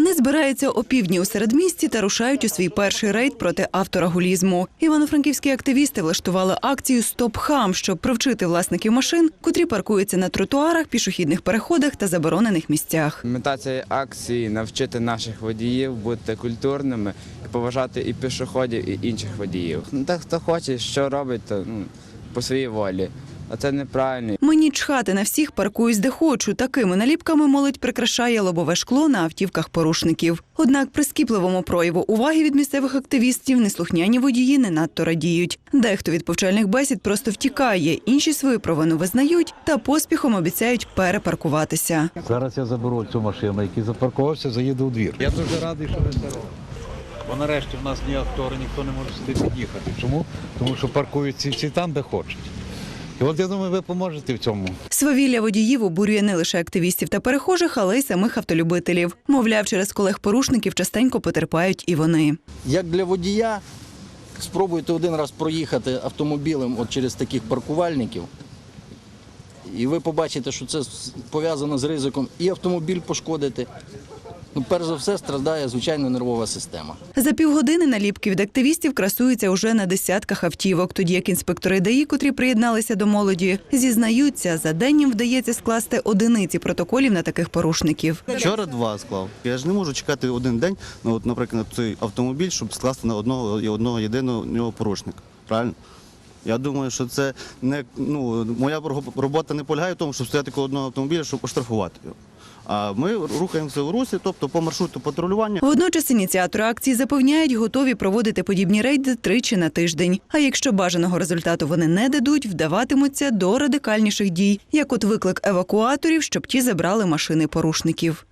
Вони збираються опівдні у середмісті та рушають у свій перший рейд проти авторагулізму. Івано-франківські активісти влаштували акцію Стоп хам, щоб привчити власників машин, котрі паркуються на тротуарах, пішохідних переходах та заборонених місцях. Мета цієї акції навчити наших водіїв бути культурними і поважати і пішоходів, і інших водіїв. Ну, так хто хоче, що робить, то ну, по своїй волі. А це неправильно. Мені чхати на всіх паркуюсь де хочу. Такими наліпками молодь прикрашає лобове шкло на автівках порушників. Однак прискіпливому прояву уваги від місцевих активістів неслухняні водії не надто радіють. Дехто від повчальних бесід просто втікає, інші свою провину визнають та поспіхом обіцяють перепаркуватися. Зараз я заберу цю машину, який запаркувався, заїду у двір. Я дуже радий, що ви робите. Бо нарешті в нас ні актори, ніхто не може сюди під'їхати. Чому? Тому що паркуються всі там, де хочуть. І от я думаю, ви поможете в цьому. Свавілля водіїв обурює не лише активістів та перехожих, але й самих автолюбителів. Мовляв, через колег-порушників частенько потерпають і вони. Як для водія, спробуйте один раз проїхати автомобілем от через таких паркувальників, і ви побачите, що це пов'язано з ризиком і автомобіль пошкодити. Ну, перш за все, страждає звичайно нервова система. За півгодини наліпки від активістів красуються уже на десятках автівок, тоді як інспектори ДАІ, котрі приєдналися до молоді, зізнаються, за день їм вдається скласти одиниці протоколів на таких порушників. Вчора два склав. Я ж не можу чекати один день, ну, от, наприклад, на цей автомобіль, щоб скласти на одного і одного єдиного нього порушника. Правильно? Я думаю, що це не ну, моя робота не полягає в тому, щоб стояти коло одного автомобіля, щоб оштрафувати його. Ми рухаємося у русі, тобто по маршруту патрулювання. Водночас ініціатори акції запевняють, готові проводити подібні рейди тричі на тиждень. А якщо бажаного результату вони не дадуть, вдаватимуться до радикальніших дій, як от виклик евакуаторів, щоб ті забрали машини порушників.